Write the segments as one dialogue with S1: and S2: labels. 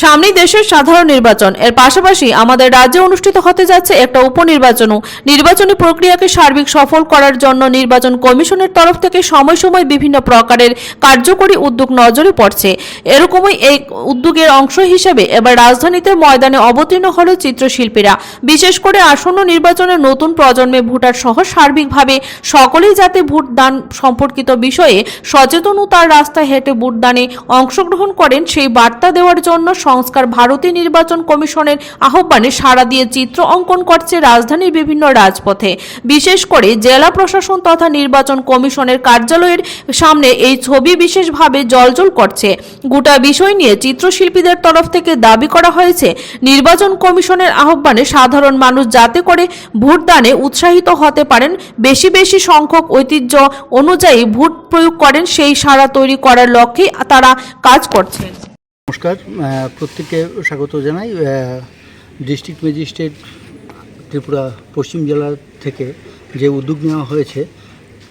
S1: সামনেই দেশের সাধারণ নির্বাচন। এর পাশাপাশি আমাদের রাজ্যে অনুষ্ঠিত হতে যাচ্ছে একটা উপনির্বাচনও। নির্বাচনী প্রক্রিয়াকে সার্বিক সফল করার জন্য নির্বাচন কমিশনের তরফ থেকে সময় সময় বিভিন্ন প্রকারের কার্যকরী উদ্যোগ নজরে পড়ছে। এরকমই এই উদ্যোগের অংশ হিসেবে এবার রাজধানীতে ময়দানে অবতীর্ণ হল চিত্রশিল্পীরা। বিশেষ করে আসন্ন নির্বাচনের নতুন প্রজন্মে ভোটার সহ সার্বিকভাবে সকলেই যাতে ভোট দান সম্পর্কিত বিষয়ে সচেতনতার রাস্তায় হেঁটে ভোটদানে অংশগ্রহণ করেন সেই বার্তা দেওয়ার জন্য সংস্কার ভারতীয় নির্বাচন কমিশনের আহ্বানে সাড়া দিয়ে চিত্র অঙ্কন করছে রাজধানীর বিভিন্ন রাজপথে। বিশেষ করে জেলা প্রশাসন তথা নির্বাচন কমিশনের কার্যালয়ের সামনে এই ছবি বিশেষভাবে জলজল করছে। গোটা বিষয় নিয়ে চিত্রশিল্পীদের তরফ থেকে দাবি করা হয়েছে, নির্বাচন কমিশনের আহ্বানে সাধারণ মানুষ যাতে করে ভোটদানে উৎসাহিত হতে পারেন, বেশি বেশি সংখ্যক ঐতিহ্য অনুযায়ী ভোট প্রয়োগ করেন, সেই সাড়া তৈরি করার লক্ষ্যেই তারা কাজ করছেন।
S2: নমস্কার প্রত্যেককে স্বাগত জানাই ডিস্ট্রিক্ট ম্যাজিস্ট্রেট ত্রিপুরা পশ্চিম জেলা থেকে যে উদ্যোগ নেওয়া হয়েছে,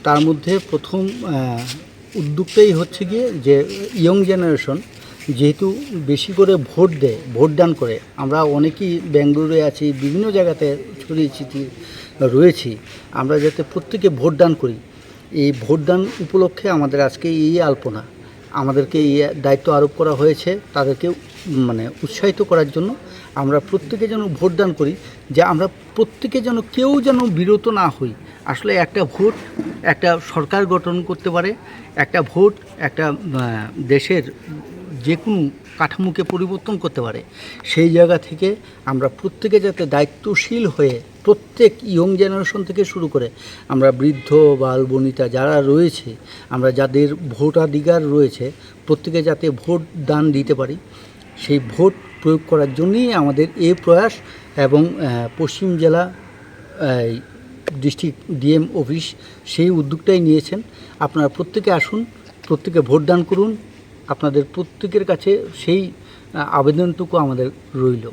S2: তার মধ্যে প্রথম উদ্যোগটাই হচ্ছে গিয়ে যে ইয়ং জেনারেশন যেহেতু বেশি করে ভোট দেয় ভোট দান করে, আমরা অনেকেই বেঙ্গালুরুরে আছি, বিভিন্ন জায়গাতে ছড়িয়ে ছিটিয়ে রয়েছি, আমরা যাতে প্রত্যেকে ভোট দান করি। এই ভোটদান উপলক্ষে আমাদের আজকে এই আলপনা। আমাদেরকে এই দায়িত্ব আরোপ করা হয়েছে, তাদেরকে মানে উৎসাহিত করার জন্য আমরা প্রত্যেকে যেন ভোটদান করি, যে আমরা প্রত্যেকে যেন কেউ যেন বিরত না হই। আসলে একটা ভোট একটা সরকার গঠন করতে পারে, একটা ভোট একটা দেশের যে কোনো কাঠামোকে পরিবর্তন করতে পারে। সেই জায়গা থেকে আমরা প্রত্যেকে যাতে দায়িত্বশীল হয়ে প্রত্যেক ইয়ং জেনারেশন থেকে শুরু করে আমরা বৃদ্ধ, বাল, বনিতা যারা রয়েছে, আমরা যাদের ভোটাধিকার রয়েছে, প্রত্যেকে যাতে ভোট দান দিতে পারি। সেই ভোট প্রয়োগ করার জন্যই আমাদের এ প্রয়াস এবং পশ্চিম জেলা ডিস্ট্রিক্ট ডিএম অফিস সেই উদ্যোগটাই নিয়েছেন। আপনারা প্রত্যেকে আসুন, প্রত্যেকে ভোট দান করুন। আপনাদের প্রত্যেকের কাছে সেই আবেদনটুকু আমাদের রইল।